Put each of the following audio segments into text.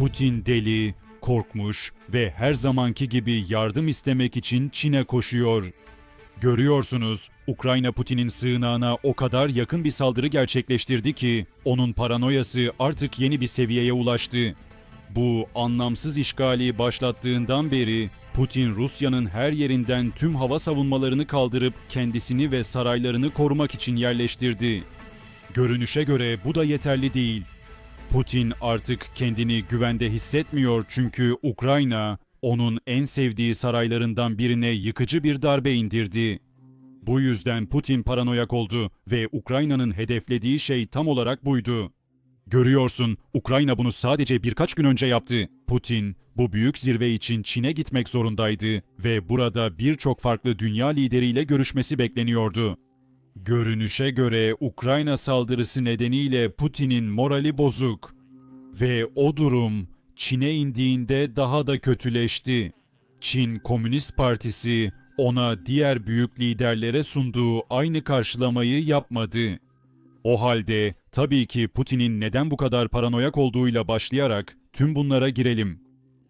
Putin deli, korkmuş ve her zamanki gibi yardım istemek için Çin'e koşuyor. Görüyorsunuz, Ukrayna Putin'in sığınağına o kadar yakın bir saldırı gerçekleştirdi ki onun paranoyası artık yeni bir seviyeye ulaştı. Bu anlamsız işgali başlattığından beri Putin Rusya'nın her yerinden tüm hava savunmalarını kaldırıp kendisini ve saraylarını korumak için yerleştirdi. Görünüşe göre bu da yeterli değil. Putin artık kendini güvende hissetmiyor çünkü Ukrayna onun en sevdiği saraylarından birine yıkıcı bir darbe indirdi. Bu yüzden Putin paranoyak oldu ve Ukrayna'nın hedeflediği şey tam olarak buydu. Görüyorsun, Ukrayna bunu sadece birkaç gün önce yaptı. Putin bu büyük zirve için Çin'e gitmek zorundaydı ve burada birçok farklı dünya lideriyle görüşmesi bekleniyordu. Görünüşe göre Ukrayna saldırısı nedeniyle Putin'in morali bozuk ve o durum Çin'e indiğinde daha da kötüleşti. Çin Komünist Partisi ona diğer büyük liderlere sunduğu aynı karşılamayı yapmadı. O halde tabii ki Putin'in neden bu kadar paranoyak olduğuyla başlayarak tüm bunlara girelim.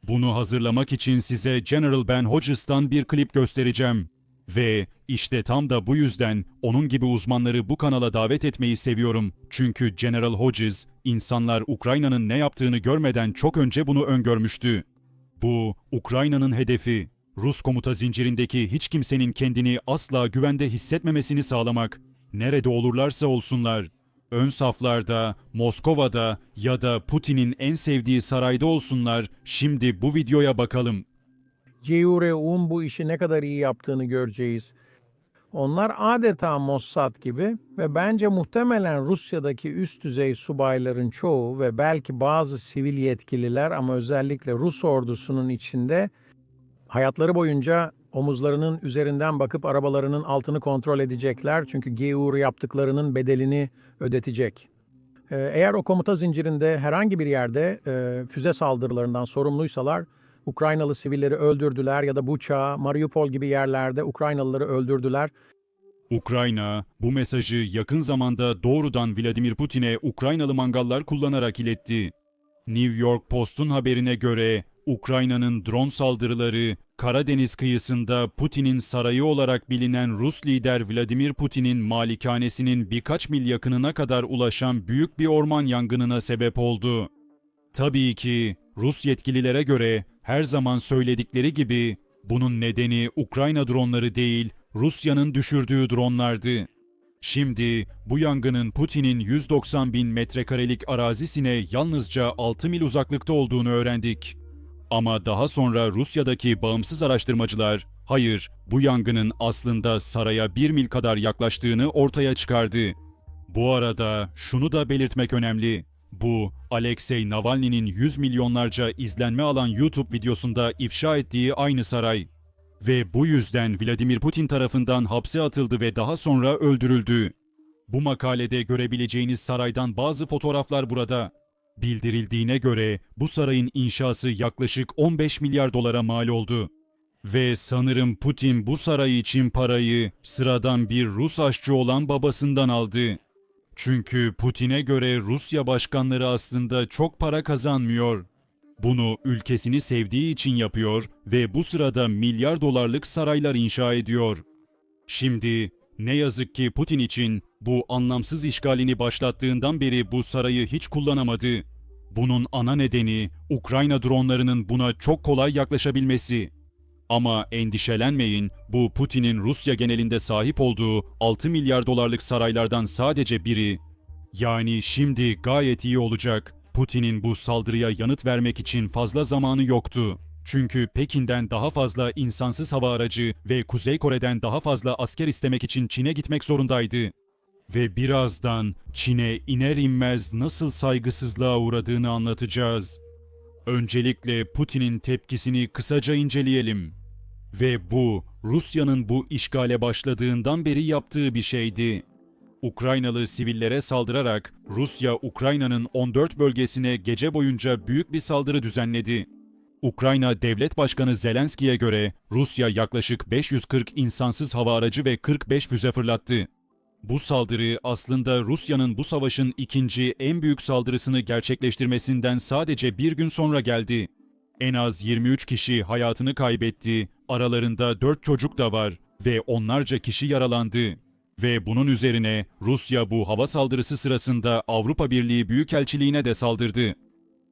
Bunu hazırlamak için size General Ben Hodges'tan bir klip göstereceğim. Ve işte tam da bu yüzden onun gibi uzmanları bu kanala davet etmeyi seviyorum. Çünkü General Hodges, insanlar Ukrayna'nın ne yaptığını görmeden çok önce bunu öngörmüştü. Bu, Ukrayna'nın hedefi. Rus komuta zincirindeki hiç kimsenin kendini asla güvende hissetmemesini sağlamak. Nerede olurlarsa olsunlar. Ön saflarda, Moskova'da ya da Putin'in en sevdiği sarayda olsunlar. Şimdi bu videoya bakalım. CEU'un bu işi ne kadar iyi yaptığını göreceğiz. Onlar adeta Mossad gibi ve bence muhtemelen Rusya'daki üst düzey subayların çoğu ve belki bazı sivil yetkililer ama özellikle Rus ordusunun içinde hayatları boyunca omuzlarının üzerinden bakıp arabalarının altını kontrol edecekler. Çünkü GEUR yaptıklarının bedelini ödetecek. Ee, Eğer o komuta zincirinde herhangi bir yerde e, füze saldırılarından sorumluysalar Ukraynalı sivilleri öldürdüler ya da Buça, Mariupol gibi yerlerde Ukraynalıları öldürdüler. Ukrayna bu mesajı yakın zamanda doğrudan Vladimir Putin'e Ukraynalı mangallar kullanarak iletti. New York Post'un haberine göre Ukrayna'nın drone saldırıları Karadeniz kıyısında Putin'in sarayı olarak bilinen Rus lider Vladimir Putin'in malikanesinin birkaç mil yakınına kadar ulaşan büyük bir orman yangınına sebep oldu. Tabii ki Rus yetkililere göre her zaman söyledikleri gibi bunun nedeni Ukrayna dronları değil, Rusya'nın düşürdüğü dronlardı. Şimdi bu yangının Putin'in 190 bin metrekarelik arazisine yalnızca 6 mil uzaklıkta olduğunu öğrendik. Ama daha sonra Rusya'daki bağımsız araştırmacılar, hayır bu yangının aslında saraya 1 mil kadar yaklaştığını ortaya çıkardı. Bu arada şunu da belirtmek önemli. Bu, Alexei Navalny'nin 100 milyonlarca izlenme alan YouTube videosunda ifşa ettiği aynı saray. Ve bu yüzden Vladimir Putin tarafından hapse atıldı ve daha sonra öldürüldü. Bu makalede görebileceğiniz saraydan bazı fotoğraflar burada. Bildirildiğine göre bu sarayın inşası yaklaşık 15 milyar dolara mal oldu. Ve sanırım Putin bu saray için parayı sıradan bir Rus aşçı olan babasından aldı. Çünkü Putin'e göre Rusya başkanları aslında çok para kazanmıyor. Bunu ülkesini sevdiği için yapıyor ve bu sırada milyar dolarlık saraylar inşa ediyor. Şimdi ne yazık ki Putin için bu anlamsız işgalini başlattığından beri bu sarayı hiç kullanamadı. Bunun ana nedeni Ukrayna dronlarının buna çok kolay yaklaşabilmesi. Ama endişelenmeyin, bu Putin'in Rusya genelinde sahip olduğu 6 milyar dolarlık saraylardan sadece biri. Yani şimdi gayet iyi olacak. Putin'in bu saldırıya yanıt vermek için fazla zamanı yoktu. Çünkü Pekin'den daha fazla insansız hava aracı ve Kuzey Kore'den daha fazla asker istemek için Çin'e gitmek zorundaydı. Ve birazdan Çin'e iner inmez nasıl saygısızlığa uğradığını anlatacağız. Öncelikle Putin'in tepkisini kısaca inceleyelim. Ve bu Rusya'nın bu işgale başladığından beri yaptığı bir şeydi. Ukraynalı sivillere saldırarak Rusya Ukrayna'nın 14 bölgesine gece boyunca büyük bir saldırı düzenledi. Ukrayna Devlet Başkanı Zelenski'ye göre Rusya yaklaşık 540 insansız hava aracı ve 45 füze fırlattı. Bu saldırı aslında Rusya'nın bu savaşın ikinci en büyük saldırısını gerçekleştirmesinden sadece bir gün sonra geldi. En az 23 kişi hayatını kaybetti, aralarında 4 çocuk da var ve onlarca kişi yaralandı. Ve bunun üzerine Rusya bu hava saldırısı sırasında Avrupa Birliği Büyükelçiliğine de saldırdı.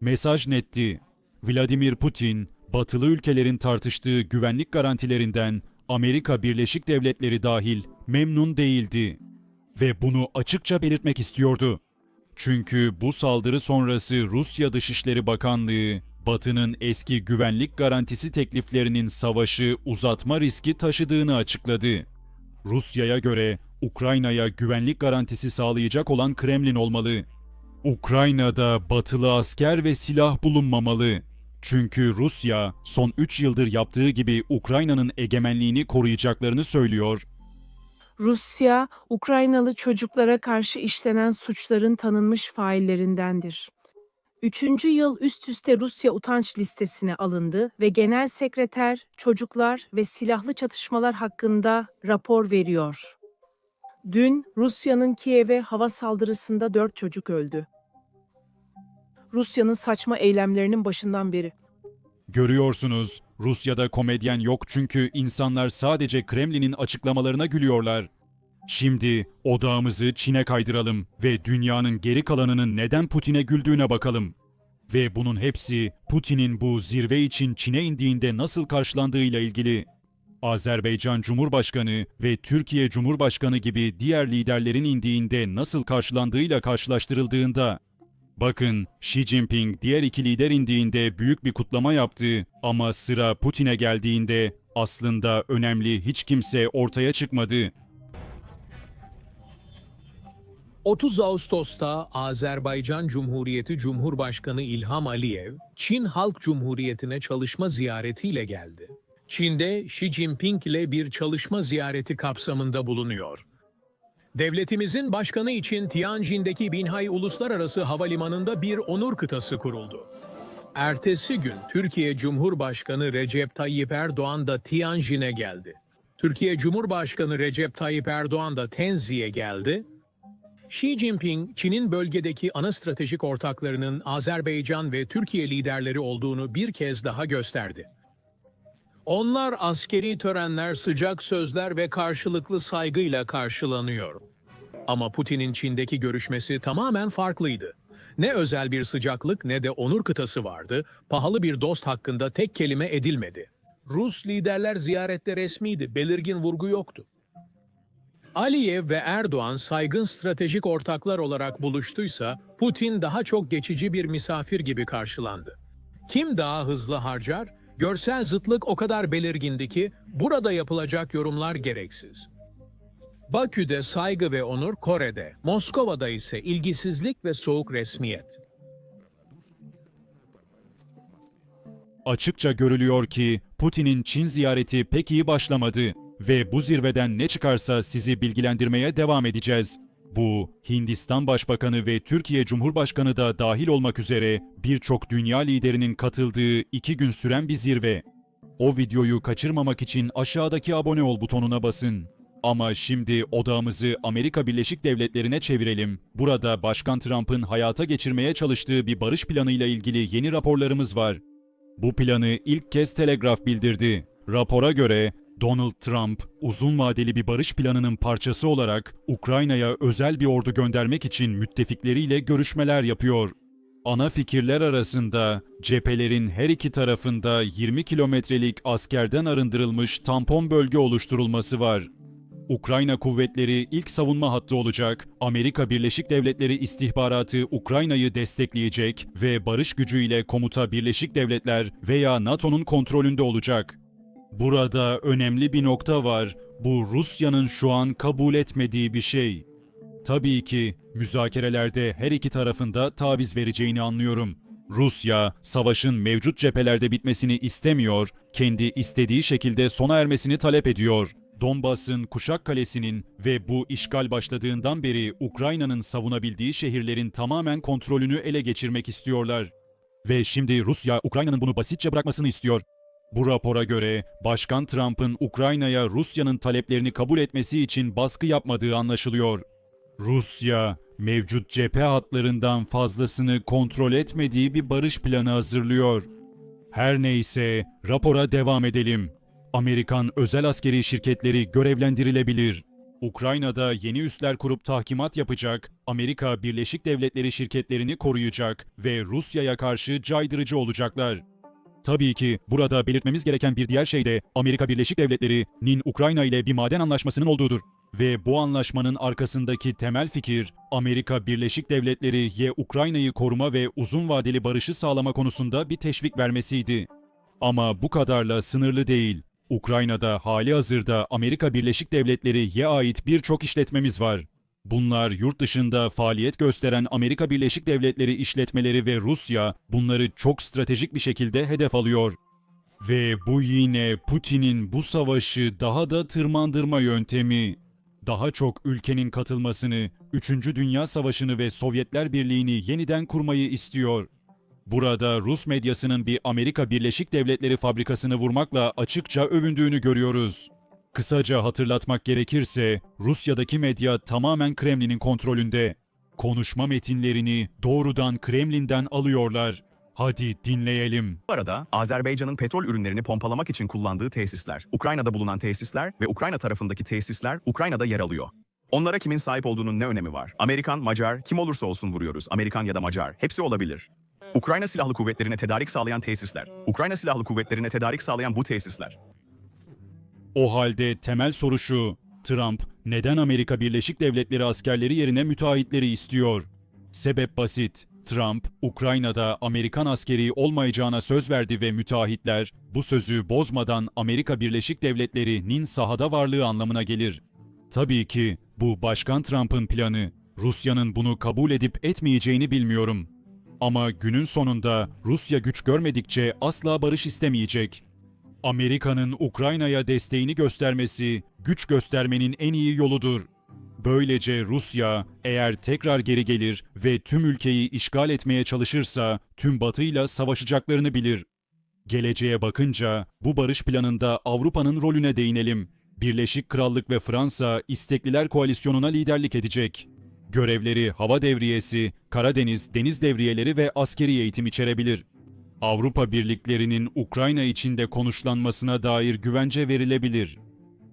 Mesaj netti. Vladimir Putin, batılı ülkelerin tartıştığı güvenlik garantilerinden Amerika Birleşik Devletleri dahil memnun değildi. Ve bunu açıkça belirtmek istiyordu. Çünkü bu saldırı sonrası Rusya Dışişleri Bakanlığı, Batı'nın eski güvenlik garantisi tekliflerinin savaşı uzatma riski taşıdığını açıkladı. Rusya'ya göre Ukrayna'ya güvenlik garantisi sağlayacak olan Kremlin olmalı. Ukrayna'da batılı asker ve silah bulunmamalı. Çünkü Rusya son 3 yıldır yaptığı gibi Ukrayna'nın egemenliğini koruyacaklarını söylüyor Rusya, Ukraynalı çocuklara karşı işlenen suçların tanınmış faillerindendir. Üçüncü yıl üst üste Rusya utanç listesine alındı ve Genel Sekreter çocuklar ve silahlı çatışmalar hakkında rapor veriyor. Dün Rusya'nın Kiev'e hava saldırısında dört çocuk öldü. Rusya'nın saçma eylemlerinin başından beri. Görüyorsunuz, Rusya'da komedyen yok çünkü insanlar sadece Kremlin'in açıklamalarına gülüyorlar. Şimdi odağımızı Çin'e kaydıralım ve dünyanın geri kalanının neden Putin'e güldüğüne bakalım. Ve bunun hepsi Putin'in bu zirve için Çin'e indiğinde nasıl karşılandığıyla ilgili. Azerbaycan Cumhurbaşkanı ve Türkiye Cumhurbaşkanı gibi diğer liderlerin indiğinde nasıl karşılandığıyla karşılaştırıldığında Bakın Xi Jinping diğer iki lider indiğinde büyük bir kutlama yaptı ama sıra Putin'e geldiğinde aslında önemli hiç kimse ortaya çıkmadı. 30 Ağustos'ta Azerbaycan Cumhuriyeti Cumhurbaşkanı İlham Aliyev, Çin Halk Cumhuriyeti'ne çalışma ziyaretiyle geldi. Çin'de Xi Jinping ile bir çalışma ziyareti kapsamında bulunuyor. Devletimizin başkanı için Tianjin'deki Binhai Uluslararası Havalimanı'nda bir onur kıtası kuruldu. Ertesi gün Türkiye Cumhurbaşkanı Recep Tayyip Erdoğan da Tianjin'e geldi. Türkiye Cumhurbaşkanı Recep Tayyip Erdoğan da Tenzi'ye geldi Xi Jinping, Çin'in bölgedeki ana stratejik ortaklarının Azerbaycan ve Türkiye liderleri olduğunu bir kez daha gösterdi. Onlar askeri törenler, sıcak sözler ve karşılıklı saygıyla karşılanıyor. Ama Putin'in Çin'deki görüşmesi tamamen farklıydı. Ne özel bir sıcaklık ne de onur kıtası vardı, pahalı bir dost hakkında tek kelime edilmedi. Rus liderler ziyarette resmiydi, belirgin vurgu yoktu. Aliyev ve Erdoğan saygın stratejik ortaklar olarak buluştuysa, Putin daha çok geçici bir misafir gibi karşılandı. Kim daha hızlı harcar? Görsel zıtlık o kadar belirgindi ki burada yapılacak yorumlar gereksiz. Bakü'de saygı ve onur Kore'de, Moskova'da ise ilgisizlik ve soğuk resmiyet. Açıkça görülüyor ki Putin'in Çin ziyareti pek iyi başlamadı ve bu zirveden ne çıkarsa sizi bilgilendirmeye devam edeceğiz. Bu, Hindistan Başbakanı ve Türkiye Cumhurbaşkanı da dahil olmak üzere birçok dünya liderinin katıldığı iki gün süren bir zirve. O videoyu kaçırmamak için aşağıdaki abone ol butonuna basın. Ama şimdi odağımızı Amerika Birleşik Devletleri'ne çevirelim. Burada Başkan Trump'ın hayata geçirmeye çalıştığı bir barış planıyla ilgili yeni raporlarımız var. Bu planı ilk kez Telegraph bildirdi. Rapora göre Donald Trump uzun vadeli bir barış planının parçası olarak Ukrayna'ya özel bir ordu göndermek için müttefikleriyle görüşmeler yapıyor. Ana fikirler arasında cephelerin her iki tarafında 20 kilometrelik askerden arındırılmış tampon bölge oluşturulması var. Ukrayna kuvvetleri ilk savunma hattı olacak, Amerika Birleşik Devletleri istihbaratı Ukrayna'yı destekleyecek ve barış gücüyle komuta Birleşik Devletler veya NATO'nun kontrolünde olacak. Burada önemli bir nokta var. Bu Rusya'nın şu an kabul etmediği bir şey. Tabii ki müzakerelerde her iki tarafında taviz vereceğini anlıyorum. Rusya, savaşın mevcut cephelerde bitmesini istemiyor, kendi istediği şekilde sona ermesini talep ediyor. Donbas'ın Kuşak Kalesi'nin ve bu işgal başladığından beri Ukrayna'nın savunabildiği şehirlerin tamamen kontrolünü ele geçirmek istiyorlar. Ve şimdi Rusya, Ukrayna'nın bunu basitçe bırakmasını istiyor. Bu rapora göre Başkan Trump'ın Ukrayna'ya Rusya'nın taleplerini kabul etmesi için baskı yapmadığı anlaşılıyor. Rusya, mevcut cephe hatlarından fazlasını kontrol etmediği bir barış planı hazırlıyor. Her neyse, rapora devam edelim. Amerikan özel askeri şirketleri görevlendirilebilir. Ukrayna'da yeni üsler kurup tahkimat yapacak, Amerika Birleşik Devletleri şirketlerini koruyacak ve Rusya'ya karşı caydırıcı olacaklar. Tabii ki burada belirtmemiz gereken bir diğer şey de Amerika Birleşik Devletleri'nin Ukrayna ile bir maden anlaşmasının olduğudur. Ve bu anlaşmanın arkasındaki temel fikir Amerika Birleşik Devletleri'ye Ukrayna'yı koruma ve uzun vadeli barışı sağlama konusunda bir teşvik vermesiydi. Ama bu kadarla sınırlı değil. Ukrayna'da hali hazırda Amerika Birleşik Devletleri'ye ait birçok işletmemiz var. Bunlar yurt dışında faaliyet gösteren Amerika Birleşik Devletleri işletmeleri ve Rusya bunları çok stratejik bir şekilde hedef alıyor. Ve bu yine Putin'in bu savaşı daha da tırmandırma yöntemi. Daha çok ülkenin katılmasını, 3. Dünya Savaşı'nı ve Sovyetler Birliği'ni yeniden kurmayı istiyor. Burada Rus medyasının bir Amerika Birleşik Devletleri fabrikasını vurmakla açıkça övündüğünü görüyoruz. Kısaca hatırlatmak gerekirse Rusya'daki medya tamamen Kremlin'in kontrolünde. Konuşma metinlerini doğrudan Kremlin'den alıyorlar. Hadi dinleyelim. Bu arada Azerbaycan'ın petrol ürünlerini pompalamak için kullandığı tesisler, Ukrayna'da bulunan tesisler ve Ukrayna tarafındaki tesisler Ukrayna'da yer alıyor. Onlara kimin sahip olduğunun ne önemi var? Amerikan, Macar, kim olursa olsun vuruyoruz. Amerikan ya da Macar. Hepsi olabilir. Ukrayna Silahlı Kuvvetleri'ne tedarik sağlayan tesisler. Ukrayna Silahlı Kuvvetleri'ne tedarik sağlayan bu tesisler. O halde temel soru şu. Trump neden Amerika Birleşik Devletleri askerleri yerine müteahhitleri istiyor? Sebep basit. Trump, Ukrayna'da Amerikan askeri olmayacağına söz verdi ve müteahhitler bu sözü bozmadan Amerika Birleşik Devletleri'nin sahada varlığı anlamına gelir. Tabii ki bu Başkan Trump'ın planı. Rusya'nın bunu kabul edip etmeyeceğini bilmiyorum. Ama günün sonunda Rusya güç görmedikçe asla barış istemeyecek. Amerika'nın Ukrayna'ya desteğini göstermesi, güç göstermenin en iyi yoludur. Böylece Rusya eğer tekrar geri gelir ve tüm ülkeyi işgal etmeye çalışırsa tüm batıyla savaşacaklarını bilir. Geleceğe bakınca bu barış planında Avrupa'nın rolüne değinelim. Birleşik Krallık ve Fransa istekliler koalisyonuna liderlik edecek. Görevleri hava devriyesi, Karadeniz deniz devriyeleri ve askeri eğitim içerebilir. Avrupa birliklerinin Ukrayna içinde konuşlanmasına dair güvence verilebilir.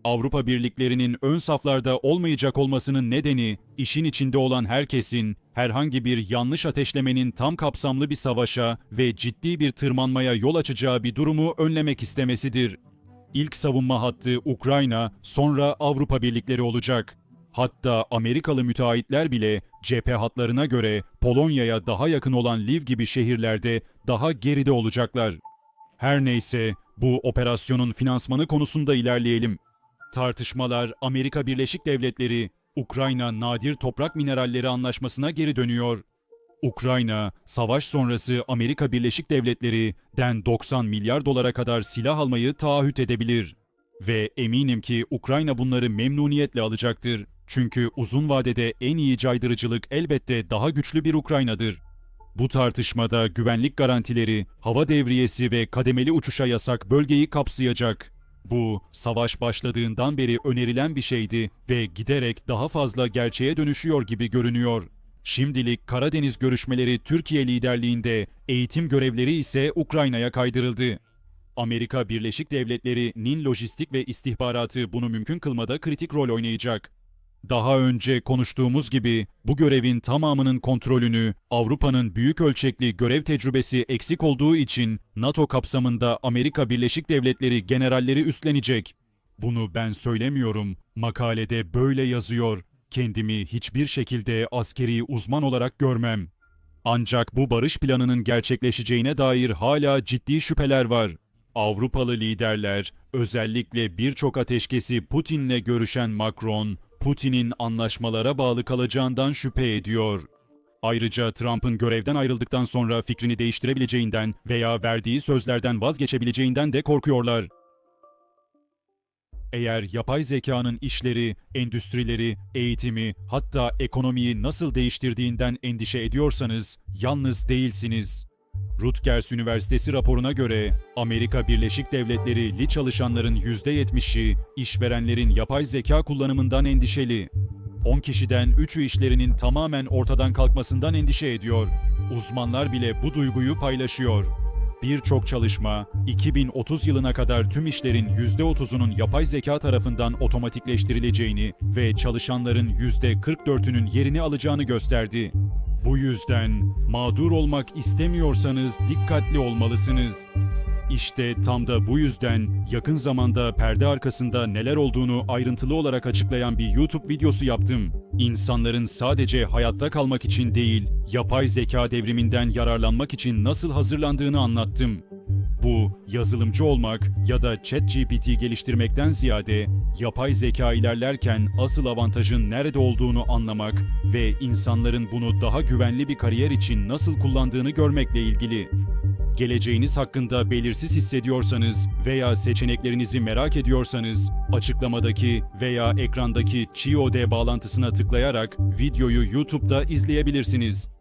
Avrupa birliklerinin ön saflarda olmayacak olmasının nedeni, işin içinde olan herkesin herhangi bir yanlış ateşlemenin tam kapsamlı bir savaşa ve ciddi bir tırmanmaya yol açacağı bir durumu önlemek istemesidir. İlk savunma hattı Ukrayna, sonra Avrupa birlikleri olacak. Hatta Amerikalı müteahhitler bile cephe hatlarına göre Polonya'ya daha yakın olan Lviv gibi şehirlerde daha geride olacaklar. Her neyse bu operasyonun finansmanı konusunda ilerleyelim. Tartışmalar Amerika Birleşik Devletleri Ukrayna Nadir Toprak Mineralleri Anlaşması'na geri dönüyor. Ukrayna, savaş sonrası Amerika Birleşik Devletleri'den 90 milyar dolara kadar silah almayı taahhüt edebilir. Ve eminim ki Ukrayna bunları memnuniyetle alacaktır. Çünkü uzun vadede en iyi caydırıcılık elbette daha güçlü bir Ukrayna'dır. Bu tartışmada güvenlik garantileri, hava devriyesi ve kademeli uçuşa yasak bölgeyi kapsayacak. Bu, savaş başladığından beri önerilen bir şeydi ve giderek daha fazla gerçeğe dönüşüyor gibi görünüyor. Şimdilik Karadeniz görüşmeleri Türkiye liderliğinde, eğitim görevleri ise Ukrayna'ya kaydırıldı. Amerika Birleşik Devletleri'nin lojistik ve istihbaratı bunu mümkün kılmada kritik rol oynayacak. Daha önce konuştuğumuz gibi bu görevin tamamının kontrolünü Avrupa'nın büyük ölçekli görev tecrübesi eksik olduğu için NATO kapsamında Amerika Birleşik Devletleri generalleri üstlenecek. Bunu ben söylemiyorum. Makalede böyle yazıyor. Kendimi hiçbir şekilde askeri uzman olarak görmem. Ancak bu barış planının gerçekleşeceğine dair hala ciddi şüpheler var. Avrupalı liderler, özellikle birçok ateşkesi Putin'le görüşen Macron, Putin'in anlaşmalara bağlı kalacağından şüphe ediyor. Ayrıca Trump'ın görevden ayrıldıktan sonra fikrini değiştirebileceğinden veya verdiği sözlerden vazgeçebileceğinden de korkuyorlar. Eğer yapay zekanın işleri, endüstrileri, eğitimi, hatta ekonomiyi nasıl değiştirdiğinden endişe ediyorsanız yalnız değilsiniz. Rutgers Üniversitesi raporuna göre Amerika Birleşik Devletleri li çalışanların %70'i işverenlerin yapay zeka kullanımından endişeli. 10 kişiden 3'ü işlerinin tamamen ortadan kalkmasından endişe ediyor. Uzmanlar bile bu duyguyu paylaşıyor. Birçok çalışma, 2030 yılına kadar tüm işlerin %30'unun yapay zeka tarafından otomatikleştirileceğini ve çalışanların %44'ünün yerini alacağını gösterdi. Bu yüzden mağdur olmak istemiyorsanız dikkatli olmalısınız. İşte tam da bu yüzden yakın zamanda perde arkasında neler olduğunu ayrıntılı olarak açıklayan bir YouTube videosu yaptım. İnsanların sadece hayatta kalmak için değil, yapay zeka devriminden yararlanmak için nasıl hazırlandığını anlattım. Bu, yazılımcı olmak ya da ChatGPT geliştirmekten ziyade yapay zeka ilerlerken asıl avantajın nerede olduğunu anlamak ve insanların bunu daha güvenli bir kariyer için nasıl kullandığını görmekle ilgili. Geleceğiniz hakkında belirsiz hissediyorsanız veya seçeneklerinizi merak ediyorsanız açıklamadaki veya ekrandaki Chiode bağlantısına tıklayarak videoyu YouTube'da izleyebilirsiniz.